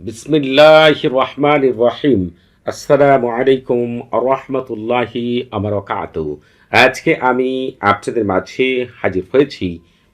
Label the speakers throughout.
Speaker 1: বিসমিল্লাহ রহমান রহিম আসসালামু আলাইকুম রহমতুল্লাহি আমার কাত আজকে আমি আপনাদের মাঝে হাজির হয়েছি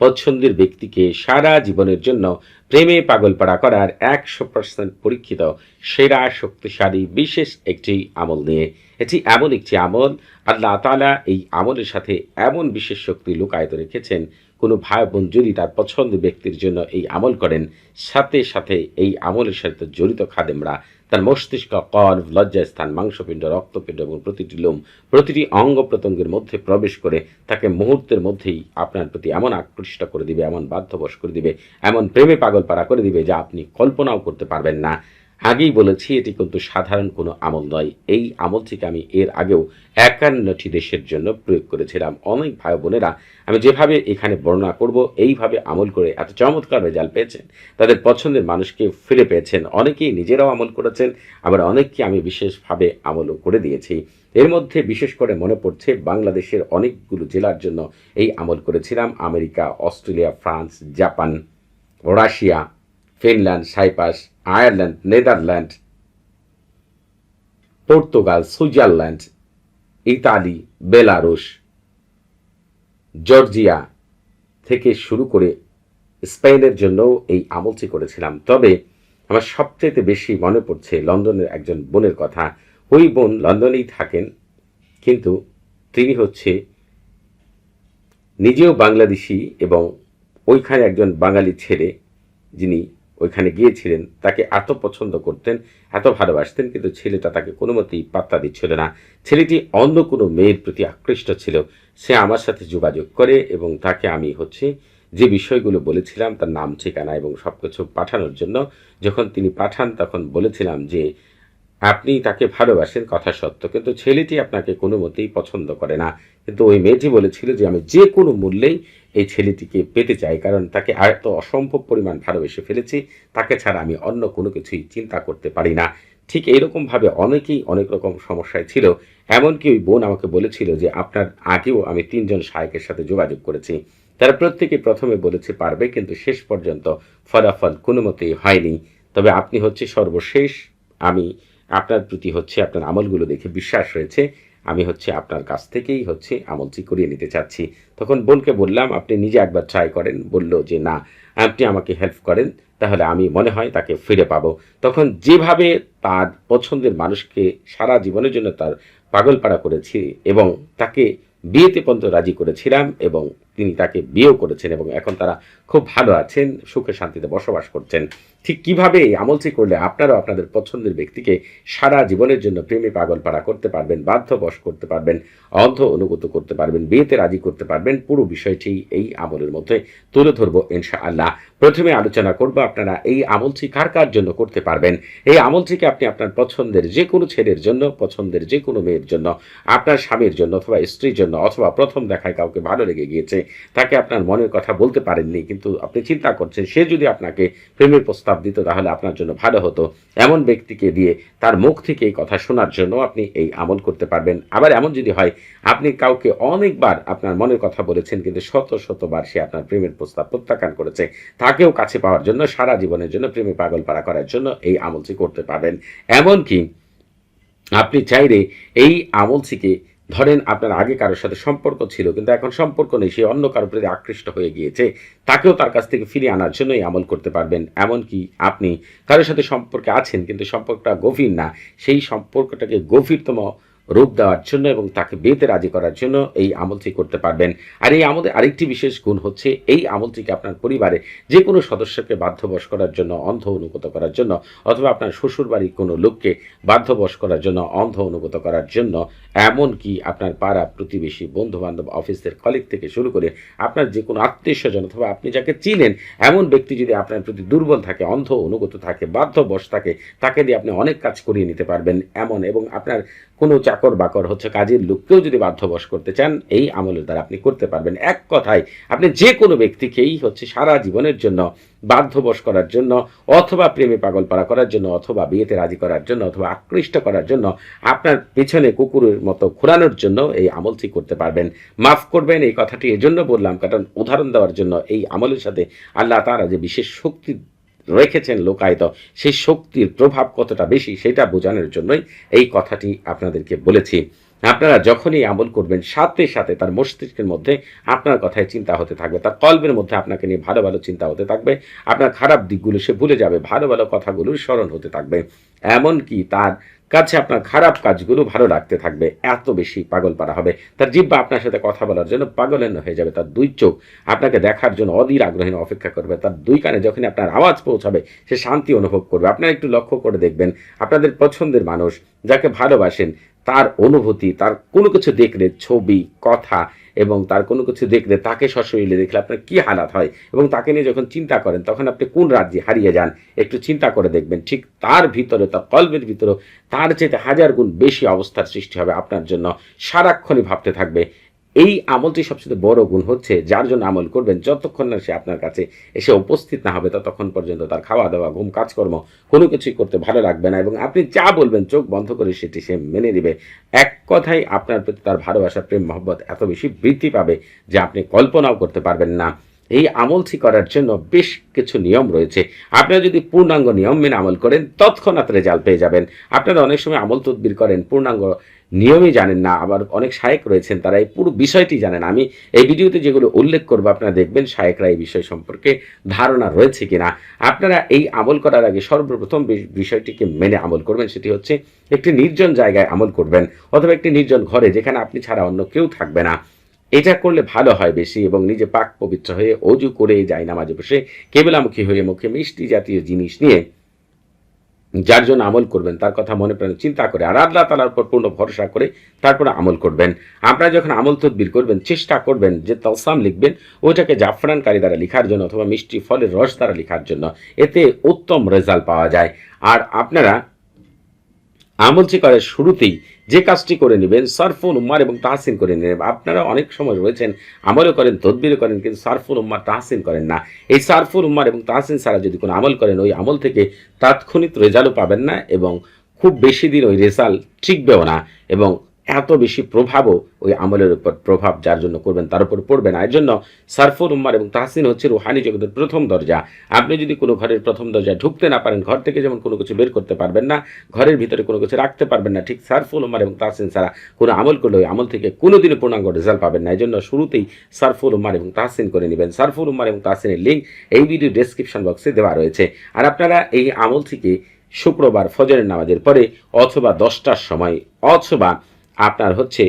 Speaker 1: পছন্দের ব্যক্তিকে সারা জীবনের জন্য প্রেমে পাগলপাড়া করার একশো পার্সেন্ট পরীক্ষিত, সেরা, শক্তিশালী, বিশেষ একটি আমল নিয়ে। এটি এমন একটি আমল, আল্লাহ তাআলা এই আমলের সাথে এমন বিশেষ শক্তি লুকায়িত রেখেছেন কোনো ভাই বোন যদি তার পছন্দের ব্যক্তির জন্য এই আমল করেন, সাথে সাথে এই আমলের সাথে জড়িত খাদেমরা তার মস্তিষ্ক কর লজ্জাস্থান, মাংসপিণ্ড, রক্তপিণ্ড এবং প্রতিটি লোম, প্রতিটি অঙ্গ প্রত্যঙ্গের মধ্যে প্রবেশ করে তাকে মুহূর্তের মধ্যেই আপনার প্রতি এমন আকৃষ্ট করে দিবে, এমন বাধ্যবশ করে দিবে, এমন প্রেমে পাগল পাড়া করে দিবে যা আপনি কল্পনাও করতে পারবেন না। আগেই বলেছি, এটি কিন্তু সাধারণ কোনো আমল নয়। এই আমলটিকে আমি এর আগেও একান্নটি দেশের জন্য প্রয়োগ করেছিলাম। অনেক ভাই বোনেরা আমি যেভাবে এখানে বর্ণনা করব, এইভাবে আমল করে এত চমৎকার রেজাল্ট পেয়েছেন, তাদের পছন্দের মানুষকে ফিরে পেয়েছেন। অনেকেই নিজেরাও আমল করেছেন, আবার অনেককে আমি বিশেষভাবে আমলও করে দিয়েছি। এর মধ্যে বিশেষ করে মনে পড়ছে, বাংলাদেশের অনেকগুলো জেলার জন্য এই আমল করেছিলাম। America, Australia, France, Japan, Russia Finland Cyprus Ireland Netherland Portugal Switzerland Italy Belarus Georgia থেকে শুরু করে স্পেনের জন্যও এই আমলটি করেছিলাম। তবে আমার সবচেয়ে বেশি মনে পড়ছে লন্ডনের একজন বোনের কথা। ওই বোন লন্ডনেই থাকেন, কিন্তু তিনি হচ্ছে নিজেও বাংলাদেশি এবং ওইখানে একজন বাঙালি ছেলে যিনি ওইখানে গিয়েছিলেন, তাকে এত পছন্দ করতেন, এত ভালোবাসতেন, কিন্তু ছেলেটা তাকে কোনো মতেই পাত্তা দিচ্ছিল না। ছেলেটি অন্য কোনো মেয়ের প্রতি আকৃষ্ট ছিল। সে আমার সাথে যোগাযোগ করে এবং তাকে আমি হচ্ছে যে বিষয়গুলো বলেছিলাম, তার নাম, ঠিকানা এবং সব কিছু পাঠানোর জন্য, যখন তিনি পাঠান, তখন বলেছিলাম যে আপনি তাকে ভালোবাসেন কথা সত্য, কিন্তু ছেলেটি আপনাকে কোনো মতেই পছন্দ করে না। কিন্তু ওই মেয়েটি বলেছিল যে, আমি যে কোনো মূল্যেই এই ছেলেটিকে পেতে চাই, কারণ তাকে এত অসম্ভব পরিমাণ ভালোবেসে ফেলেছি, তাকে ছাড়া আমি অন্য কোনো কিছুই চিন্তা করতে পারি না। ঠিক এইরকমভাবে অনেকেই অনেক রকম সমস্যায় ছিল। এমনকি ওই বোন আমাকে বলেছিল যে, আপনার আগেও আমি তিনজন সহায়কের সাথে যোগাযোগ করেছি। তারা প্রত্যেকে প্রথমে বলেছে পারবে, কিন্তু শেষ পর্যন্ত ফলাফল কোনো মতেই হয়নি। তবে আপনি হচ্ছে সর্বশেষ আমি আপনার প্রতি হচ্ছে, আপনার আমলগুলো দেখে বিশ্বাস রয়েছে আমি হচ্ছে আপনার কাছ থেকেই হচ্ছে আমলটি করিয়ে নিতে চাচ্ছি। তখন বোনকে বললাম, আপনি নিজে একবার ট্রাই করেন। বলল যে, না, আপনি আমাকে হেল্প করেন, তাহলে আমি মনে হয় তাকে ফিরে পাবো। তখন যেভাবে তার পছন্দের মানুষকে সারা জীবনের জন্য তার পাগলপাড়া করেছি এবং তাকে বিয়েতে পর্যন্ত রাজি করেছিলাম এবং তিনি তাকে বিয়েও করেছেন এবং এখন তারা খুব ভালো আছেন, সুখে শান্তিতে বসবাস করছেন। ঠিক কীভাবে এই আমলটি করলে আপনারাও আপনাদের পছন্দের ব্যক্তিকে সারা জীবনের জন্য প্রেমে পাগল পাড়া করতে পারবেন বাধ্য বশ করতে পারবেন, অন্ধ অনুগত করতে পারবেন, বিয়েতে রাজি করতে পারবেন, পুরো বিষয়টি এই আমলের মধ্যে তুলে ধরবো ইনশা আল্লাহ প্রথমে আলোচনা করব আপনারা এই আমলটি কার কার জন্য করতে পারবেন? এই আমলটিকে আপনি আপনার পছন্দের যে কোনো ছেলের জন্য, পছন্দের যে কোনো মেয়ের জন্য, আপনার স্বামীর জন্য অথবা স্ত্রীর জন্য অথবা প্রথম দেখায় কাউকে ভালো লেগে গিয়েছে তাকে আপনার মনের কথা বলতে পারেননি, কিন্তু আপনি চিন্তা করছেন, সে যদি আপনাকে প্রেমের প্রস্তাব দিত তাহলে আপনার জন্য ভালো হতো। এমন ব্যক্তিকে দিয়ে তার মুখ থেকে এই কথা শোনার জন্য আপনি এই আমল করতে পারবেন। আবার এমন যদি হয়, আপনি কাউকে অনেকবার আপনার মনের কথা বলেছেন, কিন্তু শত শতবার সে আপনার প্রেমের প্রস্তাব প্রত্যাখ্যান করেছে। তাকেও কাছে পাওয়ার জন্য, সারা জীবনের জন্য প্রেমে পাগল পাড়া করার জন্য এই আমলটি করতে পারবেন। এমনকি আপনি চাইলে এই আমলটিকে ধরেন আপনার আগে কারোর সাথে সম্পর্ক ছিল, কিন্তু এখন সম্পর্ক নেই, সে অন্য কারোর প্রতি আকৃষ্ট হয়ে গিয়েছে, তাকেও তার কাছ থেকে ফিরিয়ে আনার জন্যই আমল করতে পারবেন। এমনকি আপনি কারোর সাথে সম্পর্কে আছেন, কিন্তু সম্পর্কটা গভীর না, সেই সম্পর্কটাকে গভীরতম রূপ দেওয়ার জন্য এবং তাকে বিয়েতে রাজি করার জন্য এই আমলটি করতে পারবেন। আর এই আমলের আরেকটি বিশেষ গুণ হচ্ছে, এই আমলটিকে আপনার পরিবারে যে কোনো সদস্যকে বাধ্যবশ করার জন্য, অন্ধ অনুগত করার জন্য, অথবা আপনার শ্বশুরবাড়ির কোনো লোককে বাধ্যবশ করার জন্য, অন্ধ অনুগত করার জন্য, এমনকি আপনার পাড়া প্রতিবেশী বন্ধু বান্ধব অফিসের কলিগ থেকে শুরু করে আপনার যে কোনো আত্মীয় স্বজন অথবা আপনি যাকে চিনেন, এমন ব্যক্তি যদি আপনার প্রতি দুর্বল থাকে, অন্ধ, অনুগত থাকে, বাধ্যবশ থাকে, তাকে দিয়ে আপনি অনেক কাজ করিয়ে নিতে পারবেন, এমন এবং আপনার কোনো চাকর বাকর হচ্ছে কাজের লোককেও যদি বাধ্যবশ করতে চান, এই আমলের দ্বারা আপনি করতে পারবেন। এক কথায়, আপনি যে কোনো ব্যক্তিকেই হচ্ছে সারা জীবনের জন্য বাধ্যবশ করার জন্য অথবা প্রেমে পাগল পাড়া করার জন্য অথবা বিয়েতে রাজি করার জন্য অথবা আকৃষ্ট করার জন্য আপনার পেছনে কুকুরের মতো ঘোরানোর জন্য এই আমলটি করতে পারবেন। মাফ করবেন, এই কথাটি এজন্য বললাম, কারণ উদাহরণ দেওয়ার জন্য এই আমলের সাথে আল্লাহ তারা যে বিশেষ শক্তি রেখেছেন লোকায়ত, সেই শক্তির প্রভাব কতটা বেশি সেটা বোঝানোর জন্যই এই কথাটি আপনাদেরকে বলেছি। আপনারা যখনই আমল করবেন, সাথে সাথে তার মস্তিষ্কের মধ্যে আপনার কথায় চিন্তা হতে থাকবে, তার কল্পের মধ্যে আপনাকে নিয়ে ভালো ভালো চিন্তা হতে থাকবে, আপনার খারাপ দিকগুলো সে ভুলে যাবে, ভালো ভালো কথাগুলো স্মরণ হতে থাকবে। এমনকি তার কাছে আপনার খারাপ কাজগুলো ভালো লাগতে থাকবে, এত বেশি পাগল পারা হবে। তার জিব্বা আপনার সাথে কথা বলার জন্য পাগলেন হয়ে যাবে, তার দুই চোখ আপনাকে দেখার জন্য অধীর আগ্রহীন অপেক্ষা করবে, তার দুই কানে যখন আপনার আওয়াজ পৌঁছাবে, সে শান্তি অনুভব করবে। আপনারা একটু লক্ষ্য করে দেখবেন, আপনাদের পছন্দের মানুষ যাকে ভালোবাসেন তার অনুভূতি, তার কোনো কিছু দেখলে ছবি, কথা এবং তার কোনো কিছু দেখলে তাকে সশরীরে দেখলে আপনার কি হালাত হয় এবং তাকে নিয়ে যখন চিন্তা করেন, তখন আপনি কোন রাজ্যে হারিয়ে যান, একটু চিন্তা করে দেখবেন। ঠিক তার ভিতরে, তার কল্পের ভিতরে তার চেয়ে হাজার গুণ বেশি অবস্থার সৃষ্টি হবে আপনার জন্য। সারাক্ষণই ভাবতে থাকবে এই আমলটি সবচেয়ে বড় গুণ হচ্ছে যার জন্য আমল করবেন, যতক্ষণ না সে আপনার কাছে এসে উপস্থিত না হবে, ততক্ষণ পর্যন্ত তার খাওয়া দাওয়া ঘুম, কাজকর্ম কোনো কিছুই করতে ভালো লাগবে না এবং আপনি যা বলবেন, চোখ বন্ধ করে সেটি সে মেনে নেবে। এক কথায় আপনার প্রতি তার ভালোবাসা, প্রেম, মহব্বত এত বেশি বৃদ্ধি পাবে যে আপনি কল্পনাও করতে পারবেন না। এই আমলটি করার জন্য বেশ কিছু নিয়ম রয়েছে। আপনারা যদি পূর্ণাঙ্গ নিয়ম মেনে আমল করেন, তৎক্ষণাৎ রেজাল্ট পেয়ে যাবেন। আপনারা অনেক সময় আমল তদবির করেন, পূর্ণাঙ্গ নিয়মই জানেন না, আবার অনেক শায়েক রয়েছেন, তারা এই পুরো বিষয়টি জানেন। আমি এই ভিডিওতে যেগুলো উল্লেখ করব, আপনারা দেখবেন শায়েকরা এই বিষয় সম্পর্কে ধারণা রয়েছে কিনা। আপনারা এই আমল করার আগে সর্বপ্রথম বিষয়টিকে মেনে আমল করবেন, সেটি হচ্ছে একটি নির্জন জায়গায় আমল করবেন, অথবা একটি নির্জন ঘরে, যেখানে আপনি ছাড়া অন্য কেউ থাকবে না। এটা করলে ভালো হয় বেশি, এবং নিজে পাক পবিত্র হয়ে অজু করে যায় নামাজে বসে কেবলামুখী হয়ে মুখে মিষ্টি জাতীয় জিনিস নিয়ে যার জন্য আমল করবেন, তার কথা মনে প্রাণে চিন্তা করে আর আল্লাহ তালার উপর পূর্ণ ভরসা করে তারপরে আমল করবেন। আপনারা যখন আমল তদবির করবেন, চেষ্টা করবেন যে তলসাম লিখবেন, ওইটাকে জাফরানকারী দ্বারা লেখার জন্য অথবা মিষ্টি ফলের রস দ্বারা লেখার জন্য। এতে উত্তম রেজাল্ট পাওয়া যায়। আর আপনারা আমল করার শুরুতেই যে কাজটি করে নেবেন সারফুল উম্মার এবং তাহসিন করে নেবেন। আপনারা অনেক সময় রয়েছেন, আমলও করেন তদবির করেন, কিন্তু সারফুল উম্মার তাহসিন করেন না। এই সারফুল উম্মার এবং তাহসিন ছাড়া যদি কোনো আমল করেন, ওই আমল থেকে তাৎক্ষণিক রেজাল্টও পাবেন না এবং খুব বেশি দিন ওই রেজাল্ট ঠিকবেও না এবং এত বেশি প্রভাবও ওই আমলের উপর প্রভাব যার জন্য করবেন, তার উপর পড়বে না। এর জন্য সারফুল উম্মার এবং তাহসিন হচ্ছে রুহানি জগতের প্রথম দরজা। আপনি যদি কোনো ঘরের প্রথম দরজায় ঢুকতে না পারেন, ঘর থেকে যেমন কোনো কিছু বের করতে পারবেন না, ঘরের ভিতরে কোনো কিছু রাখতে পারবেন না, ঠিক সারফুল উম্মার এবং তাহসিন ছাড়া কোনো আমল করলে ওই আমল থেকে কোনো দিনও পূর্ণাঙ্গ রেজাল্ট পাবেন না। এই জন্য শুরুতেই সারফুল উম্মার এবং তাহসিন করে নেবেন। সারফুল উম্মার এবং তাহসিনের লিঙ্ক এই ভিডিও ডেসক্রিপশন বক্সে দেওয়া রয়েছে। আর আপনারা এই আমল থেকে শুক্রবার ফজরের নামাজের পরে অথবা দশটার সময় অথবা আপনার হচ্ছে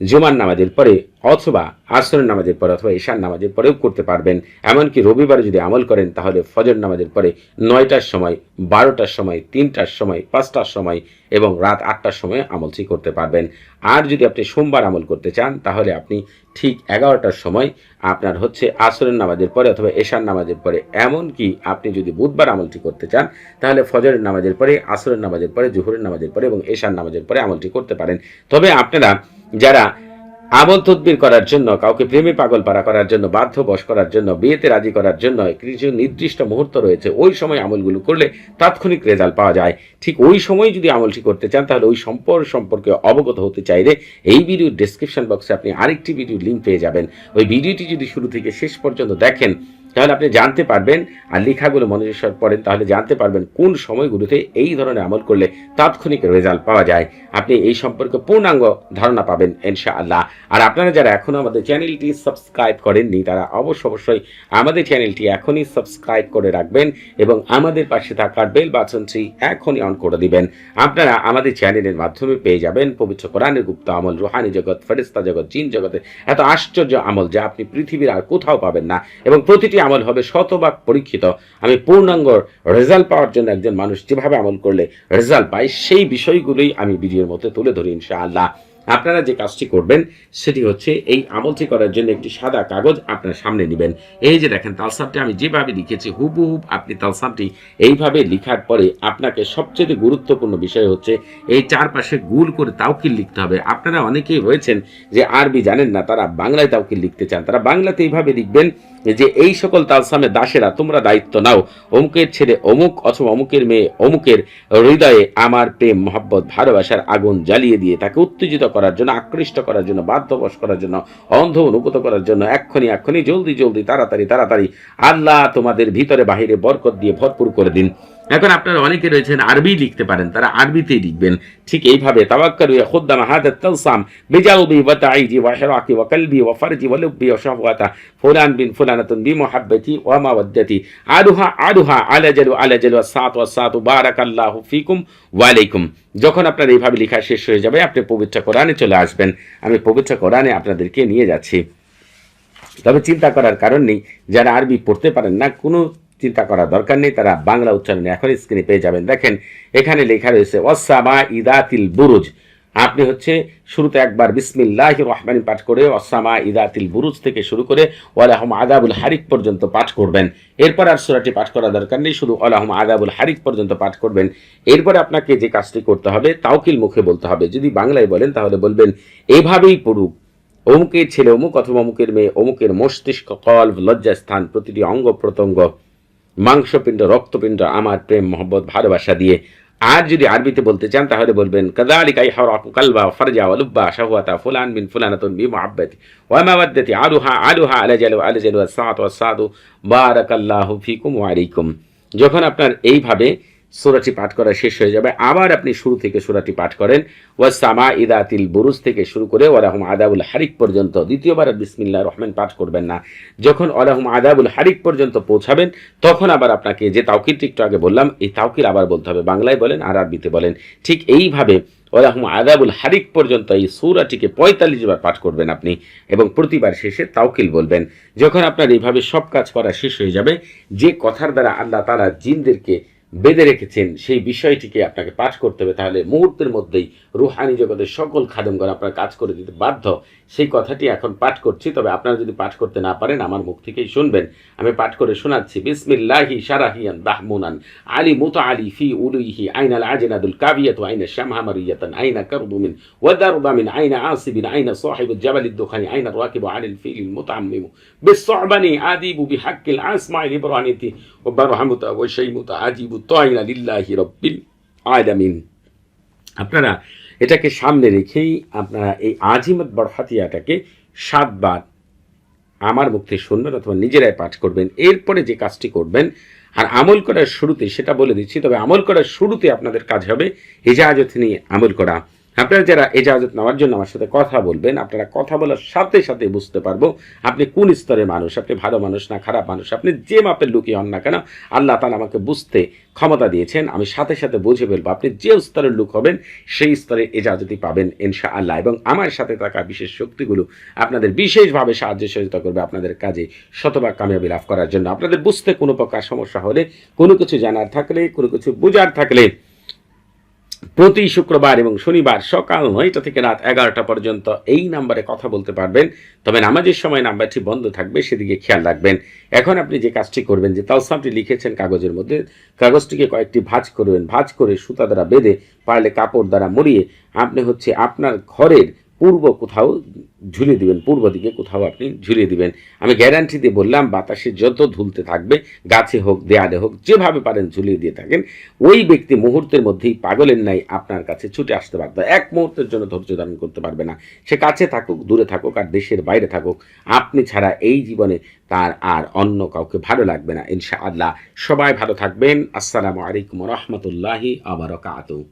Speaker 1: জুমার নামাজের পরে অথবা আসরের নামাজের পরে অথবা ঈশান নামাজের পরেও করতে পারবেন। এমনকি রবিবারে যদি আমল করেন, তাহলে ফজর নামাজের পরে নয়টার সময়, বারোটার সময়, তিনটার সময়, পাঁচটার সময় এবং রাত আটটার সময় আমলটি করতে পারবেন। আর যদি আপনি সোমবার আমল করতে চান, তাহলে আপনি ঠিক এগারোটার সময় আপনার হচ্ছে আসরের নামাজের পরে অথবা এশার নামাজের পরে, এমনকি আপনি যদি বুধবার আমলটি করতে চান, তাহলে ফজরের নামাজের পরে, আসরের নামাজের পরে, জোহরের নামাজের পরে এবং এশার নামাজের পরে আমলটি করতে পারেন। তবে আপনারা যারা আমল তদবির করার জন্য, কাউকে প্রেমে পাগল পাড়া করার জন্য বাধ্য বশ করার জন্য, বিয়েতে রাজি করার জন্য কিছু নির্দিষ্ট মুহূর্ত রয়েছে, ওই সময় আমলগুলো করলে তাৎক্ষণিক রেজাল্ট পাওয়া যায়। ঠিক ওই সময় যদি আমলটি করতে চান, তাহলে ওই সম্পর্ক সম্পর্কে অবগত হতে চাইলে এই ভিডিওর ডেসক্রিপশন বক্সে আপনি আরেকটি ভিডিও লিঙ্ক পেয়ে যাবেন। ওই ভিডিওটি যদি শুরু থেকে শেষ পর্যন্ত দেখেন তাহলে আপনি জানতে পারবেন আর লেখাগুলো মনোযোগ পড়েন, তাহলে জানতে পারবেন কোন সময়গুলোতে এই ধরনের আমল করলে তাৎক্ষণিক রেজাল্ট পাওয়া যায়। আপনি এই সম্পর্কে পূর্ণাঙ্গ ধারণা পাবেন ইনশাআল্লাহ। আর আপনারা যারা এখনও আমাদের চ্যানেলটি সাবস্ক্রাইব করেননি, তারা অবশ্য অবশ্যই আমাদের চ্যানেলটি এখনই সাবস্ক্রাইব করে রাখবেন এবং আমাদের পাশে থাকার বেল বাটনটি এখনই অন করে দিবেন। আপনারা আমাদের চ্যানেলের মাধ্যমে পেয়ে যাবেন পবিত্র কোরআনের গুপ্ত আমল, রুহানি জগৎ ফেরিস্তা জগৎ, জিন জগতে এত আশ্চর্য আমল যা আপনি পৃথিবীর আর কোথাও পাবেন না। এবং প্রতিটি আমল হবে, শতভাগ পরীক্ষিত। আমি পূর্ণাঙ্গ রেজাল্ট পাওয়ার জন্য একজন মানুষ যেভাবে আমল করলে রেজাল্ট পায়, সেই বিষয়গুলোই আমি ভিডিওর মধ্যে তুলে ধরি ইনশাআল্লাহ। আপনারা যে কাজটি করবেন, সেটি হচ্ছে এই আমলটি করার জন্য একটি সাদা কাগজ আপনার সামনে নেবেন। এই যে দেখেন তালসামটি আমি যেভাবে লিখেছি হুবহুব আপনি তালসামটি এইভাবে লিখার পরে আপনাকে সবচেয়ে গুরুত্বপূর্ণ বিষয় হচ্ছে এই চারপাশে গুল করে তাওকিল লিখতে হবে। আপনারা অনেকেই রয়েছেন যে আরবি জানেন না, তারা বাংলায় তাওকিল লিখতে চান। তারা বাংলাতে এইভাবে লিখবেন যে এই সকল তালসামে দাসেরা, তোমরা দায়িত্ব নাও। অমুকের ছেলে অমুক অথবা অমুকের মেয়ে অমুকের হৃদয়ে আমার প্রেম, মহব্বত, ভালোবাসার আগুন জ্বালিয়ে দিয়ে তাকে উত্তেজিত করার জন্য, আকৃষ্ট করার জন্য, বাধ্যবশ করার জন্য অন্ধ অনুভূত করার জন্য, এক্ষুনি এক্ষুনি, জলদি জলদি, তাড়াতাড়ি তাড়াতাড়ি, আল্লাহ তোমাদের ভিতরে বাহিরে বরকত দিয়ে ভরপুর করে দিন। এখন আপনারা অনেকে রয়েছেন আরবি লিখতে পারেন, তারা আরবিতেই লিখবেন। ঠিক এইভাবে, তাওয়াক্কালু ইয়া খুদ্দাম হাদা তালসাম বিজালবি ওয়া তাইজি ওয়া হিরাকি ওয়া কলবি ওয়া ফারজি ওয়া লুব্বি ওয়া শাহওয়াতা, ফুলান বিন ফুলানাতুন বি মুহাব্বতি ওয়া মাওয়াদ্দাতি আদুহা আদুহা, আলা জালু আলা জালু সাত ওয়া সাত, বারাকাল্লাহু ফিকুম ওয়া আলাইকুম। যখন আপনার এইভাবে লেখা শেষ হয়ে যাবে, আপনি পবিত্র কোরআনে চলে আসবেন। আমি পবিত্র কোরআনে আপনাদেরকে নিয়ে যাচ্ছি। তবে চিন্তা করার কারণ নেই, যারা আরবি পড়তে পারেন না, কোনো চিন্তা করার দরকার নেই, তারা বাংলা উচ্চারণে এখন স্ক্রিনে পেয়ে যাবেন। দেখেন, এখানে লেখা রয়েছে অসামা ইদাতিল বুরুজ। আপনি হচ্ছে শুরুতে একবার বিসমিল্লাহ রহমানি পাঠ করে অসামা ইদাতিল বুরুজ থেকে শুরু করে ওয়ালাহম আদাবুল হারিক পর্যন্ত পাঠ করবেন। এরপর আর সুরাটি পাঠ করার দরকার নেই, শুধু ওয়ালাহম আদাবুল হারিক পর্যন্ত পাঠ করবেন। এরপরে আপনাকে যে কাজটি করতে হবে, তাওকিল মুখে বলতে হবে। যদি বাংলায় বলেন, তাহলে বলবেন, এভাবেই পড়ুক। অমুকের ছেলে অমুক অথবা অমুকের মেয়ে, অমুকের মস্তিষ্ক কল লজ্জাস্থান, প্রতিটি অঙ্গ প্রত্যঙ্গ মাংসপিণ্ড, রক্তপিণ্ড, আমার প্রেম, মহব্বত, ভালোবাসা দিয়ে। আর যদি আরবিতে বলতে চান, তাহলে বলবেন কাদালিকাই হরাকু কালবা ফরজা ওয়ালুব্বা শাহওয়াতা ফুলান বিন ফুলানাতুন বি মুহাব্বতি ওয়া মাওয়াদ্দাতি আলুহা আলুহা আলাজালু আলাজালু সাত ওয়া সাদু। বারাকাল্লাহু ফিকুম ওয়া যখন আপনার এইভাবে সুরাটি পাঠ করা শেষ হয়ে যাবে। আবার আপনি শুরু থেকে সুরাটি পাঠ করেন। ওয়াসামা ইদাতিল বুরুজ থেকে শুরু করে ওয়ালাহুম আদাবুল হারিক পর্যন্ত দ্বিতীয়বার আর বিসমিল্লাহ রহমান পাঠ করবেন না। যখন ওয়ালাহুম আদাবুল হারিক পর্যন্ত পৌঁছাবেন, তখন আবার আপনাকে যে তাওকিলটি একটু আগে বললাম, এই তাওকিল আবার বলতে হবে। বাংলায় বলেন, আর আরবিতে বলেন। ঠিক এইভাবে ওয়ালাহুম আদাবুল হারিক পর্যন্ত এই সুরাটিকে পঁয়তাল্লিশ বার পাঠ করবেন আপনি এবং প্রতিবার শেষে তাওকিল বলবেন। যখন আপনার এইভাবে সব কাজ করা শেষ হয়ে যাবে, যে কথার দ্বারা আল্লাহ তারা জিনদেরকে বেঁধে রেখেছেন, সেই বিষয়টিকে আপনাকে পাঠ করতে হবে। তাহলে মুহূর্তের মধ্যেই রুহানি জগতের সকল খাদমগণ আপনার কাজ করে দিতে বাধ্য সেই কথাটি এখন পাঠ করছি। তবে আপনারা যদি পাঠ করতে না পারেন, আমার মুখ থেকেই শুনবেন। আমি পাঠ করে শোনাচ্ছি। বিসমিল্লাহি সারাহিয়ান দাহমুনান আলী মুত আলী ফি উলুইহি আইনাল আজনাদুল কাবিয়াতু আইনা শামহামারিয়াতান আইনা কারদুমিন ওয়াদারুদামিন আইনা আসিবিন আইনা সাহিবুল জাবালিদ দুখানি আইনা রাকিবু আনিল ফিলিল মুতাআম্মিমু বিসসাবানি আদিবু বিহাক্কিল আসমাইল ইব্রাহিতি ওবারহামুতা ওয়াশাইমুতা আজিবু তাইনা লিল্লাহি রাব্বিল আলামিন। আপনারা এটাকে সামনে রেখেই আপনারা এই আজিমত বরফাতিয়াটাকে সাতবার আমার মুক্তি শুনবেন অথবা নিজেরাই পাঠ করবেন। এরপরে যে কাজটি করবেন, আর আমল করার শুরুতে সেটা বলে দিচ্ছি, তবে আমল করার শুরুতে আপনাদের কাজ হবে এজাজত নিয়ে আমল করা। আপনারা যারা এজাজত নেওয়ার জন্য আমার সাথে কথা বলবেন, আপনারা কথা বলার সাথে সাথে বুঝতে পারব আপনি কোন স্তরের মানুষ, আপনি ভালো মানুষ না খারাপ মানুষ, আপনি যে মাপের লুকি হন না কেন, আল্লাহ তালা আমাকে বুঝতে ক্ষমতা দিয়েছেন, আমি সাথে সাথে বুঝে ফেলব আপনি যে স্তরের লোক হবেন, সেই স্তরে এজাজতি পাবেন ইনশা আল্লাহ এবং আমার সাথে থাকা বিশেষ শক্তিগুলো আপনাদের বিশেষভাবে সাহায্য সহযোগিতা করবে আপনাদের কাজে শতভাগ কামিয়াবি লাভ করার জন্য। আপনাদের বুঝতে কোনো প্রকার সমস্যা হলে, কোনো কিছু জানার থাকলে, কোনো কিছু বোঝার থাকলে প্রতি শুক্রবার এবং শনিবার সকাল নয়টা থেকে রাত এগারোটা পর্যন্ত এই নাম্বারে কথা বলতে পারবেন। তবে নামাজের সময় নাম্বারটি বন্ধ থাকবে, সেদিকে খেয়াল রাখবেন। এখন আপনি যে কাজটি করবেন, যে তালসামটি লিখেছেন কাগজের মধ্যে, কাগজটিকে কয়েকটি ভাঁজ করবেন, ভাঁজ করে সুতা দ্বারা বেঁধে, পারলে কাপড় দ্বারা মরিয়ে আপনি হচ্ছে আপনার ঘরের পূর্ব কোথাও ঝুলিয়ে দিবেন, পূর্ব দিকে কোথাও আপনি ঝুলিয়ে দিবেন। আমি গ্যারান্টি দিয়ে বললাম, বাতাসে যত ধুলতে থাকবে, গাছে হোক, দেয়ালে হোক, যেভাবে পারেন ঝুলিয়ে দিয়ে থাকেন। ওই ব্যক্তি মুহূর্তের মধ্যেই পাগলের নাই আপনার কাছে ছুটে আসতে পারবে এক মুহূর্তের জন্য ধৈর্য ধারণ করতে পারবে না। সে কাছে থাকুক, দূরে থাকুক আর দেশের বাইরে থাকুক। আপনি ছাড়া এই জীবনে তার আর অন্য কাউকে ভালো লাগবে না ইনশা আল্লাহ সবাই ভালো থাকবেন। আসসালামু আলাইকুম রহমতুল্লাহি আবরকাত